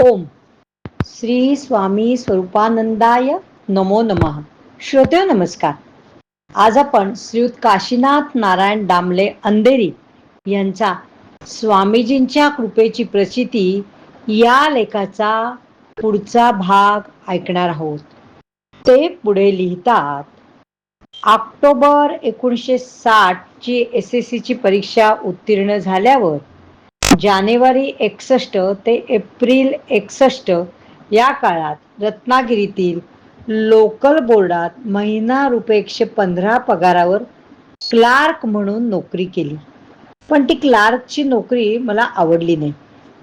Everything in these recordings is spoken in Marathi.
ओम. श्री स्वामी स्वरूपानंदाय नमो नमः. श्रोते नमस्कार. आज आपण श्रीयुत काशीनाथ नारायण दामले अंधेरी यांचा स्वामीजींच्या कृपेची प्रचिती या लेखाचा पुढचा भाग ऐकणार आहोत. ते पुढे लिहितात ऑक्टोबर एकोणीसशे साठ ची एस एस सी ची परीक्षा उत्तीर्ण झाल्यावर जानेवारी एकसष्ट ते एप्रिल एकसष्ट या काळात रत्नागिरीतील लोकल बोर्डात महिना रुपये एकशे पंधरा पगारावर क्लार्क म्हणून नोकरी केली. पण ती क्लार्कची नोकरी मला आवडली नाही.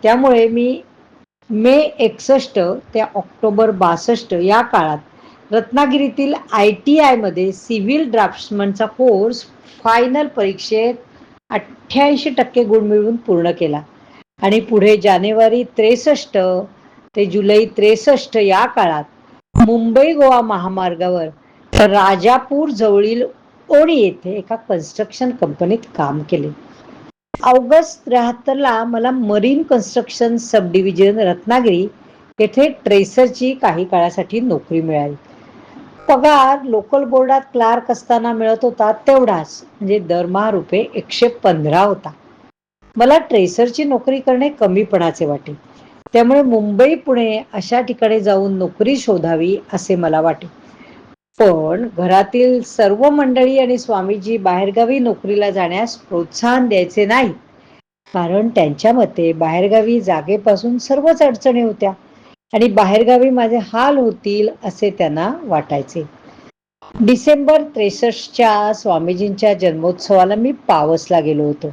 त्यामुळे मी मे एकसष्ट ते ऑक्टोबर बासष्ट या काळात रत्नागिरीतील आय टी आयमध्ये सिव्हिल ड्राफ्ट्समनचा कोर्स फायनल परीक्षेत अठ्ठ्याऐंशी टक्के गुण मिळवून पूर्ण केला. आणि पुढे जानेवारी त्रेसष्ट ते जुलै त्रेसष्ट या काळात मुंबई गोवा महामार्गावर राजापूर जवळील ओणी येथे एका कन्स्ट्रक्शन कंपनीत काम केले. ऑगस्ट त्र्याहत्तरला मला marine construction sub division Ratnagiri येथे ट्रेसरची काही काळासाठी नोकरी मिळाली. पगार लोकल बोर्डात क्लार्क असताना मिळत होता तेवढाच. म्हणजे दरमहा रुपये एकशे पंधरा होता. मला ट्रेसरची नोकरी करणे कमीपणाचे वाटे. त्यामुळे मुंबई पुणे अशा ठिकाणी जाऊन नोकरी शोधावी असे मला वाटे. पण घरातील सर्व मंडळी आणि स्वामीजी बाहेरगावी नोकरीला जाण्यास प्रोत्साहन द्यायचे नाही. कारण त्यांच्या मते बाहेरगावी जागेपासून सर्वच अडचणी होत्या. आणि बाहेरगावी माझे हाल होतील असे त्यांना वाटायचे. डिसेंबर त्रेसष्टच्या स्वामीजींच्या जन्मोत्सवाला मी पावसला गेलो होतो.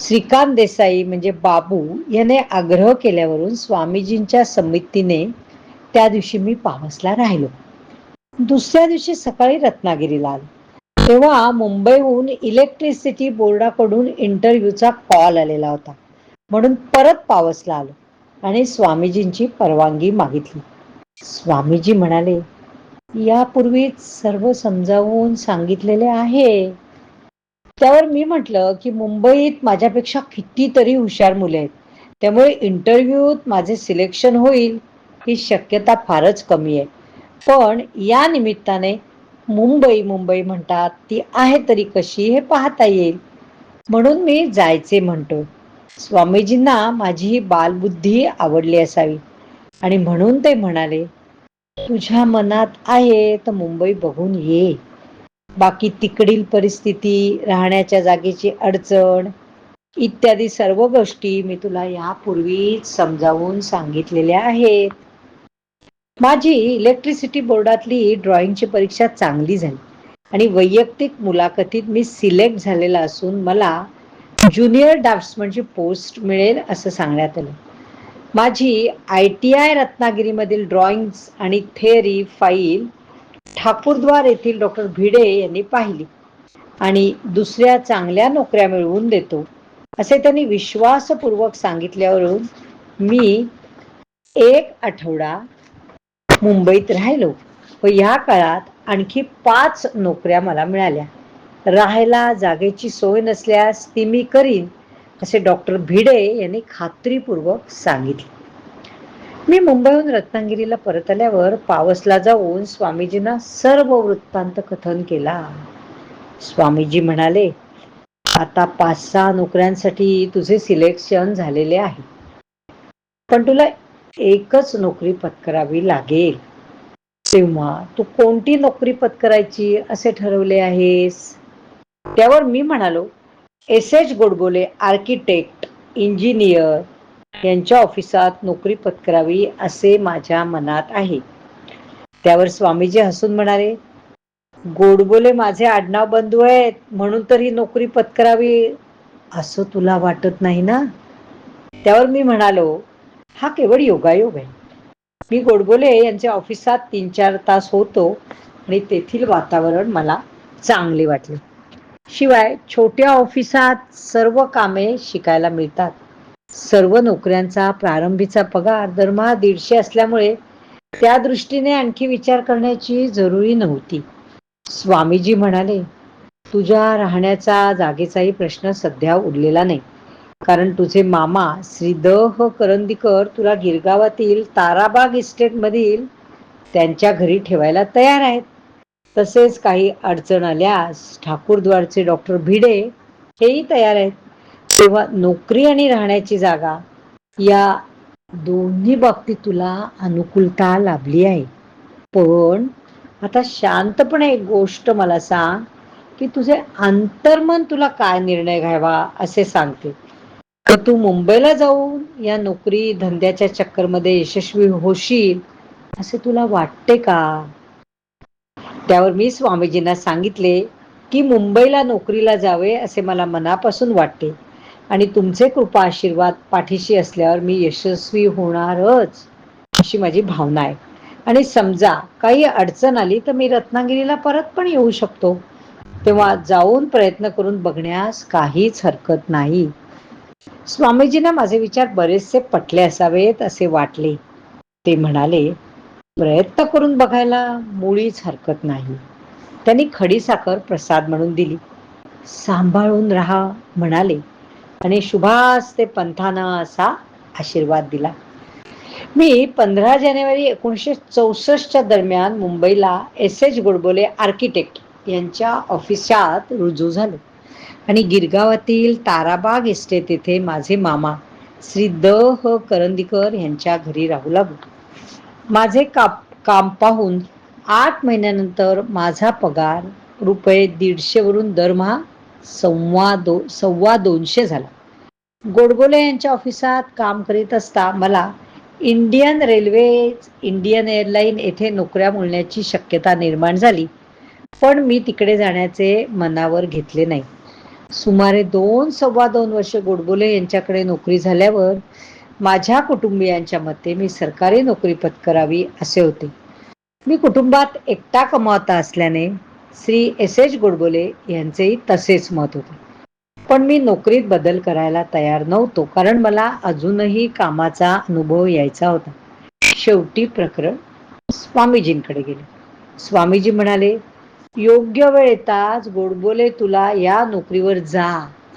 श्रीकांत देसाई म्हणजे बाबू याने आग्रह केल्यावरून स्वामीजींच्या समितीने त्या दिवशी मी पावसला राहिलो. दुसऱ्या दिवशी सकाळी रत्नागिरीला आलो. तेव्हा मुंबईहून इलेक्ट्रिसिटी बोर्डाकडून इंटरव्ह्यूचा कॉल आलेला होता. म्हणून परत पावसला आलो. आणि स्वामीजींची परवानगी मागितली. स्वामीजी म्हणाले यापूर्वीच सर्व समजावून सांगितलेले आहे. त्यावर मी म्हटलं की मुंबईत माझ्यापेक्षा कितीतरी हुशार मुले आहेत. त्यामुळे इंटरव्ह्यूत माझे सिलेक्शन होईल ही शक्यता फारच कमी आहे. पण या निमित्ताने मुंबई मुंबई म्हणतात ती आहे तरी कशी हे पाहता येईल. म्हणून मी जायचे म्हणतो स्वामीजींना माझी ही बालबुद्धी आवडली असावी. आणि म्हणून ते म्हणाले तुझ्या मनात आहे तर मुंबई बघून ये. बाकी तिकडील परिस्थिती राहण्याच्या जागेची अडचण इत्यादी सर्व गोष्टी मी तुला यापूर्वीच समजावून सांगितलेल्या आहेत. माझी इलेक्ट्रिसिटी बोर्डातली ड्रॉइंगची परीक्षा चांगली झाली. आणि वैयक्तिक मुलाखतीत मी सिलेक्ट झालेला असून मला ज्युनियर ड्राफ्ट्समनची म्हणजे पोस्ट मिळेल असं सांगण्यात आलं. माझी आय टी आय रत्नागिरीमधील ड्रॉइंग्स आणि थेअरी फाईल ठाकूरद्वार येथील डॉक्टर भिडे यांनी पाहिली आणि दुसऱ्या चांगल्या नोकऱ्या मिळवून देतो असे त्यांनी विश्वासपूर्वक सांगितल्यावरून मी एक आठवडा मुंबईत राहिलो व ह्या काळात आणखी पाच नोकऱ्या मला मिळाल्या. राहायला जागेची सोय नसल्यास ती मी करीन असे डॉक्टर भिडे यांनी खात्रीपूर्वक सांगितले. मी मुंबईहून रत्नागिरीला परत आल्यावर पावसला जाऊन स्वामीजींना सर्व वृत्तांत कथन केला. स्वामीजी म्हणाले आता पाच सहा नोकऱ्यांसाठी तुझे सिलेक्शन झालेले आहे. पण तुला एकच नोकरी पत्करावी लागेल. तेव्हा तू कोणती नोकरी पत्करायची असे ठरवले आहेस? त्यावर मी म्हणालो S H Godbole architect engineer यांच्या ऑफिसात नोकरी पत्करावी असे माझ्या मनात आहे. त्यावर स्वामीजी हसून म्हणाले गोडबोले माझे आडनाव बंधू आहेत म्हणून तर ही नोकरी पत्करावी. असं तुला वाटत नाही ना? त्यावर मी म्हणालो हा केवळ योगायोग आहे. मी गोडबोले यांच्या ऑफिसात तीन चार तास होतो आणि तेथील वातावरण मला चांगले वाटले. शिवाय छोट्या ऑफिसात सर्व कामे शिकायला मिळतात. सर्व नोकऱ्यांचा प्रारंभीचा पगार दरमहा दीडशे असल्यामुळे त्या दृष्टीने आणखी विचार करण्याची जरुरी नव्हती. स्वामीजी म्हणाले तुझ्या राहण्याचा जागेचाही प्रश्न सध्या उरलेला नाही. कारण तुझे मामा श्री द. ह. करंदीकर तुला गिरगावातील ताराबाग इस्टेटमधील त्यांच्या घरी ठेवायला तयार आहेत. तसेच काही अडचण आल्यास ठाकूरद्वारचे डॉक्टर भिडे हेही तयार आहेत. तेव्हा नोकरी आणि राहण्याची जागा या दोन्ही बाबतीत तुला अनुकूलता लाभली आहे. पण आता शांतपणे एक गोष्ट मला सांग की तुझे अंतर्मन तुला काय निर्णय घ्यावा असे सांगते. तर तू मुंबईला जाऊन या नोकरी धंद्याच्या चक्करमध्ये यशस्वी होशील असे तुला वाटते का? त्यावर मी स्वामीजींना सांगितले की मुंबईला नोकरीला जावे असे मला मनापासून वाटते. आणि तुमचे कृपा आशीर्वाद पाठीशी असल्यावर मी यशस्वी होणारच अशी माझी भावना आहे. आणि समजा काही अडचण आली तर मी रत्नागिरीला परत पण येऊ शकतो. तेव्हा जाऊन प्रयत्न करून बघण्यास काहीच हरकत नाही. स्वामीजींना माझे विचार बरेचसे पटले असावेत असे वाटले. ते म्हणाले प्रयत्न करून बघायला मुळीच हरकत नाही. त्यांनी खडीसाखर प्रसाद म्हणून दिली. सांभाळून राहा म्हणाले आणि शुभास ते पंथानं असा आशीर्वाद दिला. मी पंधरा जानेवारी एकोणीसशे चौसष्टच्या दरम्यान मुंबईला एस एच गोडबोले आर्किटेक्ट यांच्या ऑफिसात रुजू झालो आणि गिरगावातील ताराबाग इस्टेट येथे माझे मामा श्री द. ह. करंदीकर यांच्या घरी राहू लागलो. माझे काप काम पाहून आठ महिन्यानंतर माझा पगार रुपये दीडशेवरून दरमहा सव्वा दो सव्वा दोनशे झाला. गोडबोले यांच्या ऑफिसात काम करीत असता मला इंडियन रेल्वेज इंडियन एअरलाईन येथे नोकऱ्या मिळण्याची शक्यता निर्माण झाली. पण मी तिकडे जाण्याचे मनावर घेतले नाही. सुमारे दोन सव्वा दोन वर्ष गोडबोले यांच्याकडे नोकरी झाल्यावर माझ्या कुटुंबियांच्या मते मी सरकारी नोकरी पत्करावी असे होते. मी कुटुंबात एकटा कमावता असल्याने श्री एस एच गोडबोले यांचेही तसेच मत होते. पण मी नोकरीत बदल करायला तयार नव्हतो कारण मला अजूनही कामाचा अनुभव यायचा होता. शेवटी प्रकरण स्वामीजींकडे गेले. स्वामीजी म्हणाले योग्य वेळ येताच गोडबोले तुला या नोकरीवर जा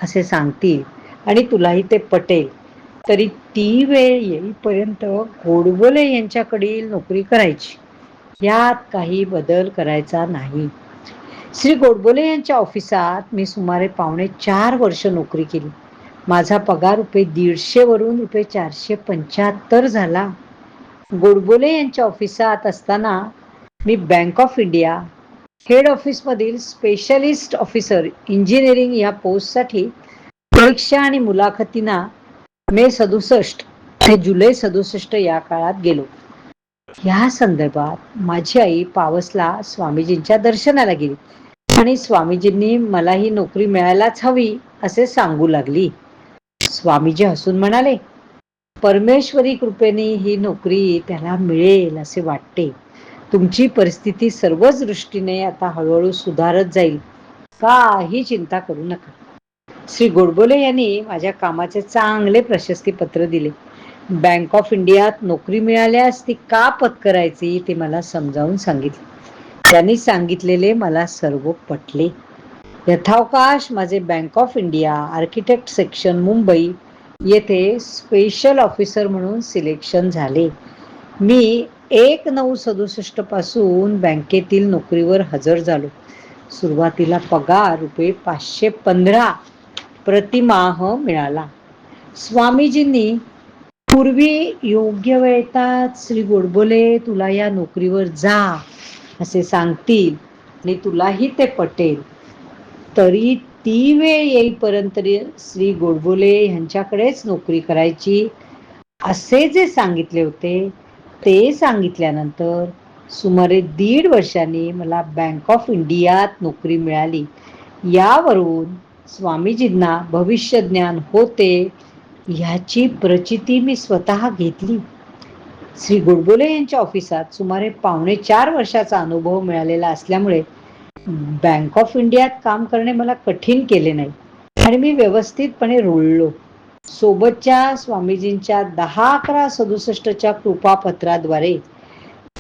असे सांगतील आणि तुलाही ते पटेल. तरी ती वेळ येईपर्यंत गोडबोले यांच्याकडील नोकरी करायची. यात काही बदल करायचा नाही. श्री गोडबोले यांच्या ऑफिसात मी सुमारे पावणे चार वर्ष नोकरी केली. माझा पगार रुपये दीडशे वरून रुपये चारशे पंच्याहत्तर झाला. गोडबोले यांच्या ऑफिसात असताना मी बँक ऑफ इंडिया हेड ऑफिसमधील स्पेशलिस्ट ऑफिसर इंजिनिअरिंग या पोस्टसाठी परीक्षा आणि मुलाखतींना मे सदुसष्ट ते जुलै सदुसष्ट या काळात गेलो. या संदर्भात माझी आई पावसला स्वामीजींच्या दर्शनाला गेली आणि स्वामीजींनी मला ही नोकरी मिळायलाच हवी असे सांगू लागली. स्वामीजी हसून म्हणाले परमेश्वरी कृपेने ही नोकरी त्याला मिळेल असे वाटते. तुमची परिस्थिती सर्वच दृष्टीने आता हळूहळू सुधारत जाईल. काही चिंता करू नका. श्री गोडबोले यांनी माझ्या कामाचे चांगले प्रशस्तीपत्र दिले. बँक ऑफ इंडियात नोकरी मिळाल्यास ती का पत्करायची ते मला समजावून सांगितले. त्यांनी सांगितलेले मला सर्व पटले. यथावकाश माझे bank of India architect section Mumbai येथे स्पेशल ऑफिसर म्हणून सिलेक्शन झाले. मी एक नऊ सदुसष्टपासून बँकेतील नोकरीवर हजर झालो. सुरुवातीला पगार रुपये पाचशे पंधरा प्रतिमाह मिळाला. स्वामीजींनी पूर्वी योग्य वेळेतात श्री गोडबोले तुला या नोकरीवर जा असे सांगतील आणि तुलाही ते पटेल. तरी ती वेळ येईपर्यंत श्री गोडबोले यांच्याकडेच नोकरी करायची असे जे सांगितले होते ते सांगितल्यानंतर सुमारे दीड वर्षांनी मला बँक ऑफ इंडियात नोकरी मिळाली. यावरून स्वामीजींना भविष्य ज्ञान होते ह्याची प्रचिती मी स्वतः घेतली. श्री गोडबोले यांच्या ऑफिसात सुमारे पावणे चार वर्षाचा अनुभव मिळालेला असल्यामुळे बँक ऑफ इंडियात काम करणे मला कठीण केले नाही आणि मी व्यवस्थितपणे रुळलो. सोबतच्या स्वामीजींच्या दहा अकरा सदुसष्टच्या कृपापत्राद्वारे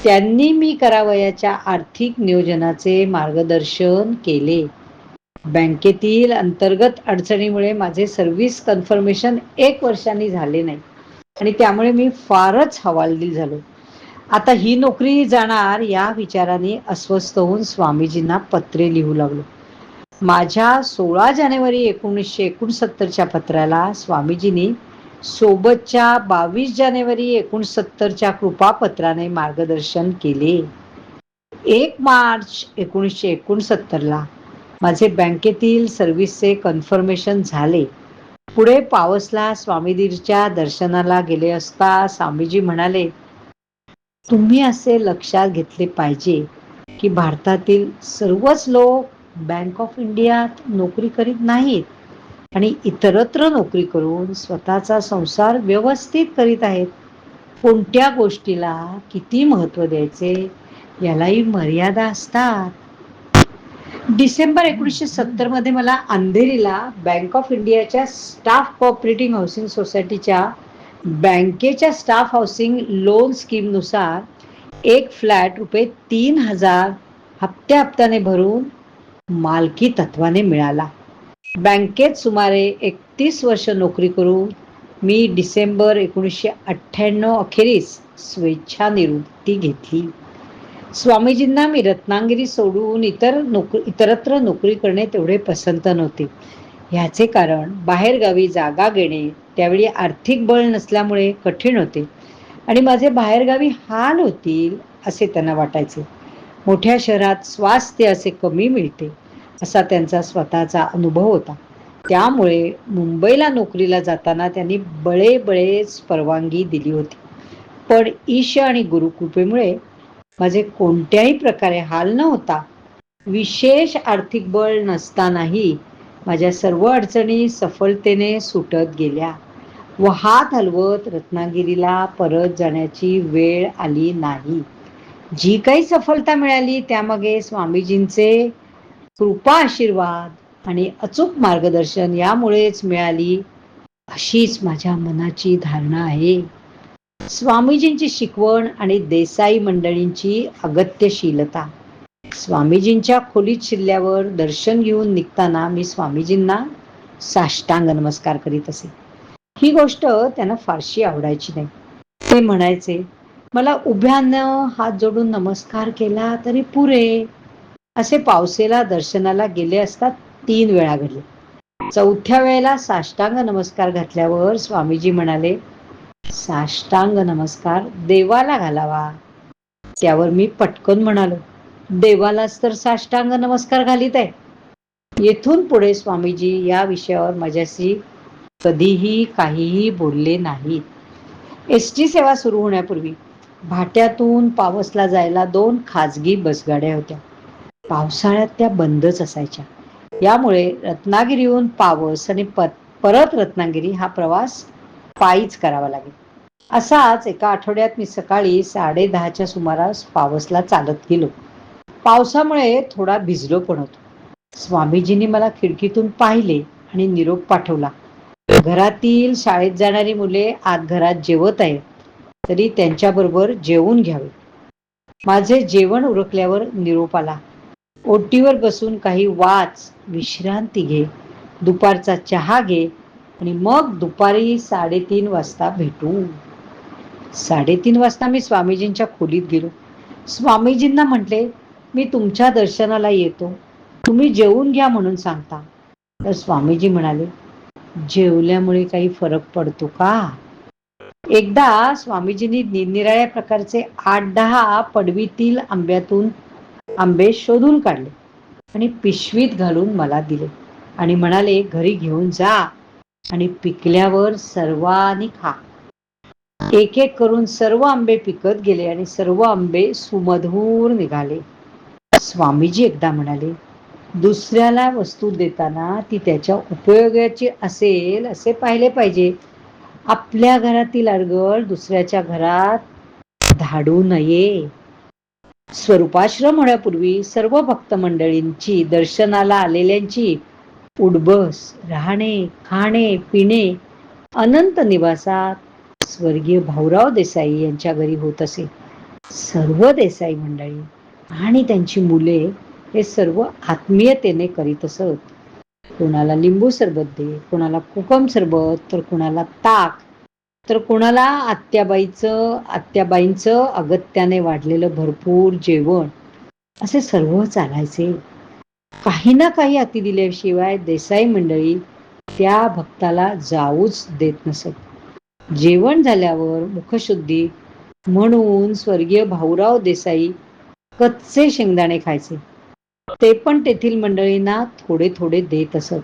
त्यांनी मी करावयाच्या आर्थिक नियोजनाचे मार्गदर्शन केले. बँकेतील अंतर्गत अडचणीमुळे माझे सर्व्हिस कन्फर्मेशन एक वर्षांनी झाले नाही. आणि त्यामुळे मी फारच हवालदिल झालो. आता ही नोकरी जाणार या विचाराने अस्वस्थ होऊन स्वामीजींना पत्रे लिहू लागलो. माझ्या सोळा जानेवारी एकोणीसशे एकोणसत्तरच्या पत्राला स्वामीजींनी सोबतच्या बावीस जानेवारी एकोणसत्तरच्या कृपापत्राने मार्गदर्शन केले. एक मार्च एकोणीसशे एकोणसत्तरला माझे बँकेतील सर्व्हिसचे कन्फर्मेशन झाले. पुढे पावसला स्वामीदीरच्या दर्शनाला गेले असता स्वामीजी म्हणाले तुम्ही असे लक्षात घेतले पाहिजे की भारतातील सर्वच लोक बँक ऑफ इंडियात नोकरी करीत नाहीत आणि इतरत्र नोकरी करून स्वतःचा संसार व्यवस्थित करीत आहेत. कोणत्या गोष्टीला किती महत्त्व द्यायचे यालाही मर्यादा असतात. डिसेंबर एकोणीसशे सत्तरमध्ये मला अंधेरीला बँक ऑफ इंडियाच्या स्टाफ कोऑपरेटिव्ह हाऊसिंग सोसायटीच्या बँकेच्या स्टाफ हाऊसिंग लोन स्कीमनुसार एक फ्लॅट रुपये तीन हजार हप्त्या हप्त्याने भरून मालकी तत्वाने मिळाला. बँकेत सुमारे एकतीस वर्ष नोकरी करून मी डिसेंबर एकोणीसशे अठ्ठ्याण्णव अखेरीस स्वेच्छानिवृत्ती घेतली. स्वामीजींना मी रत्नागिरी सोडून इतर नोकरी इतरत्र नोकरी करणे तेवढे पसंत नव्हते. ह्याचे कारण बाहेरगावी जागा घेणे त्यावेळी आर्थिक बळ नसल्यामुळे कठीण होते. आणि माझे बाहेरगावी हाल होतील असे त्यांना वाटायचे. मोठ्या शहरात स्वास्थ्य असे कमी मिळते असा त्यांचा स्वतःचा अनुभव होता. त्यामुळे मुंबईला नोकरीला जाताना त्यांनी बळे बळेच परवानगी दिली होती. पण ईश आणि गुरुकृपेमुळे माझे कोणत्याही प्रकारे हाल न होता विशेष आर्थिक बळ नसतानाही माझ्या सर्व अडचणी सफलतेने सुटत गेल्या. व हात हलवत रत्नागिरीला परत जाण्याची वेळ आली नाही. जी काही सफलता मिळाली त्यामागे स्वामीजींचे कृपा आशीर्वाद आणि अचूक मार्गदर्शन यामुळेच मिळाली अशीच माझ्या मनाची धारणा आहे. स्वामीजींची शिकवण आणि देसाई मंडळींची अगत्यशीलता. स्वामीजींच्या खोलीत शिरल्यावर दर्शन घेऊन निघताना मी स्वामीजींना साष्टांग नमस्कार करीत असे. ही गोष्ट त्यांना फारशी आवडायची नाही. ते म्हणायचे मला उभ्यानं हात जोडून नमस्कार केला तरी पुरे. असे पावसेला दर्शनाला गेले असता तीन वेळा घडले. चौथ्या वेळेला साष्टांग नमस्कार घातल्यावर स्वामीजी म्हणाले साष्टांग नमस्कार. देवाला घालावा. त्यावर मी पटकन म्हणालो देवालाच तर साष्टांग नमस्कार घालीत आहे. येथून पुढे स्वामीजी या विषयावर माझ्याशी कधीही काहीही बोलले नाहीत. एस टी सेवा सुरू होण्यापूर्वी भाट्यातून पावसला जायला दोन खाजगी बसगाड्या होत्या. पावसाळ्यात त्या बंदच असायच्या. यामुळे रत्नागिरीहून पावस आणि परत रत्नागिरी हा प्रवास पायीच करावा लागेल. असाच एका आठवड्यात मी सकाळी साडे दहाच्या सुमारास पावसला चालत गेलो. पावसामुळे थोडा भिजलो पण होतो. स्वामीजींनी मला खिडकीतून पाहिले आणि निरोप पाठवला. घरातील शाळेत जाणारी मुले आत घरात जेवत आहेत तरी त्यांच्याबरोबर जेवून घ्यावे. माझे जेवण उरकल्यावर निरोप आला. ओटीवर बसून काही वाच विश्रांती घे दुपारचा चहा घे आणि मग दुपारी साडेतीन वाजता भेटू. साडेतीन वाजता मी स्वामीजींच्या खोलीत गेलो. स्वामीजींना म्हटले मी तुमच्या दर्शनाला येतो. तुम्ही जेवून घ्या म्हणून सांगता. तर स्वामीजी म्हणाले जेवल्यामुळे काही फरक पडतो का? एकदा स्वामीजींनी निरनिराळ्या प्रकारचे आठ दहा पडवीतील आंब्यातून आंबे शोधून काढले आणि पिशवीत घालून मला दिले आणि म्हणाले घरी घेऊन जा आणि पिकल्यावर सर्वांनी खा. एक एक करून सर्व आंबे पिकत गेले आणि सर्व आंबे सुमधूर निघाले. स्वामीजी एकदा म्हणाले दुसऱ्याला वस्तू देताना ती त्याच्या उपयोगाची असेल असे पाहिले पाहिजे. आपल्या घरातील अडगळ दुसऱ्याच्या घरात धाडू नये. स्वरूपाश्रम होण्यापूर्वी सर्व भक्त मंडळींची दर्शनाला आलेल्यांची उडबस राहणे खाणे पिणे अनंत निवासात स्वर्गीय भाऊराव देसाई यांच्या घरी होत असे. सर्व देसाई मंडळी आणि त्यांची मुले हे सर्व आत्मीयतेने करीत असत. कोणाला लिंबू सरबत दे कोणाला कोकम सरबत तर कोणाला ताक तर कोणाला आत्याबाईचं आत्याबाईंचं अगत्याने वाढलेलं भरपूर जेवण असे सर्व चालायचे. काही ना काही अति दिल्याशिवाय देसाई मंडळी त्या भक्ताला जाऊच देत नसत. जेवण झाल्यावर मुखशुद्धी म्हणून स्वर्गीय भाऊराव देसाई कच्चे शेंगदाणे खायचे. ते पण तेथील मंडळींना थोडे थोडे देत असत.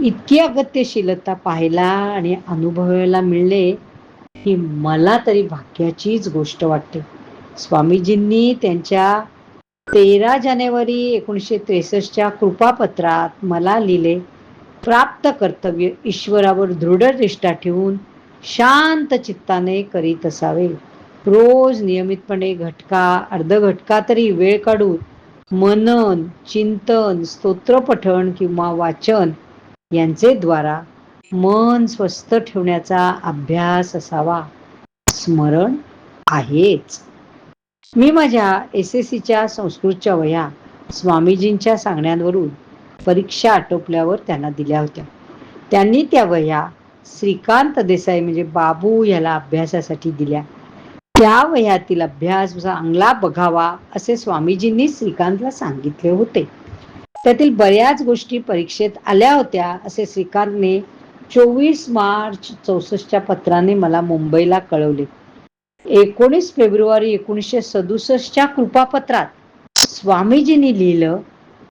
इतकी अगत्यशीलता पाहायला आणि अनुभवायला मिळले ही मला तरी भाग्याचीच गोष्ट वाटते. स्वामीजींनी त्यांच्या तेरा जानेवारी एकोणीसशे त्रेसष्टच्या कृपापत्रात मला लिहिले प्राप्त कर्तव्य ईश्वरावर दृढ निष्ठा ठेवून शांत चित्ताने करीत असावे. रोज नियमितपणे घटका अर्ध घटका तरी वेळ काढून मनन चिंतन स्तोत्रपठण किंवा वाचन यांचे द्वारा मन स्वस्थ ठेवण्याचा अभ्यास असावा. स्मरण आहेच. मी माझ्या एस एस सीच्या संस्कृतच्या वया स्वामीजींच्या सांगण्यावरून परीक्षा आटोपल्यावर त्यांना दिल्या होत्या. त्यांनी त्या वह्या श्रीकांत देसाई म्हणजे बाबू याला अभ्यासासाठी दिल्या. त्या वयातील अभ्यास चांगला बघावा असे स्वामीजींनी श्रीकांतला सांगितले होते. त्यातील बऱ्याच गोष्टी परीक्षेत आल्या होत्या असे श्रीकांतने चोवीस मार्च चौसष्टच्या पत्राने मला मुंबईला कळवले. एकोणीस फेब्रुवारी एकोणीसशे सदुसष्टच्या कृपापत्रात स्वामीजींनी लिहिलं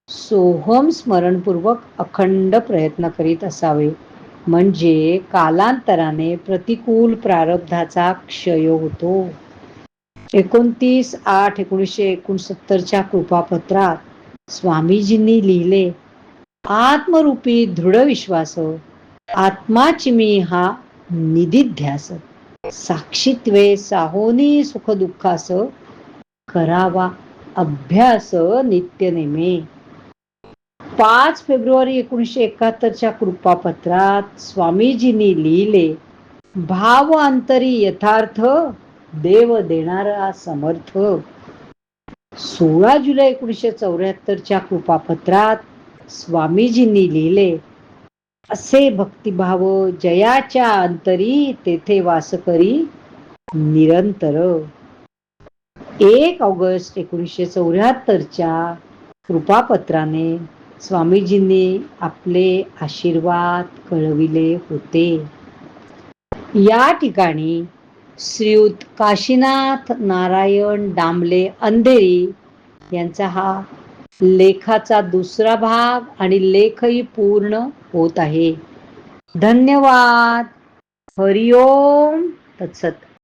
सोहम स्मरणपूर्वक अखंड प्रयत्न करीत असावे. म्हणजे कालांतराने प्रतिकूल प्रारब्धाचा क्षय होतो. एकोणतीस आठ एकोणीसशे एकोणसत्तरच्या कृपापत्रात स्वामीजींनी लिहिले आत्मरूपी दृढ विश्वास आत्माची मी हा निधिध्यास साक्षीत्वे साहोनी सुख दुःखास करावा अभ्यास नित्य नेमे पाच फेब्रुवारी एकोणीसशे एकाहत्तरच्या कृपापत्रात स्वामीजींनी लिहिले भाव अंतरी यथार्थ देव देणारा समर्थ. सोळा जुलै एकोणीसशे चौऱ्याहत्तरच्या कृपापत्रात स्वामीजींनी लिहिले असे भक्तिभाव जयाच्या अंतरी तेथे वास करी निरंतर. एक ऑगस्ट एकोणीसशे चौऱ्याहत्तरच्या कृपापत्राने स्वामीजींनी आपले आशीर्वाद कळविले होते. या ठिकाणी श्रीयुत काशीनाथ नारायण डांबले अंधेरी यांचा हा लेखाचा दुसरा भाग आणि लेखही पूर्ण होत आहे. धन्यवाद. हरिओम तत्सत.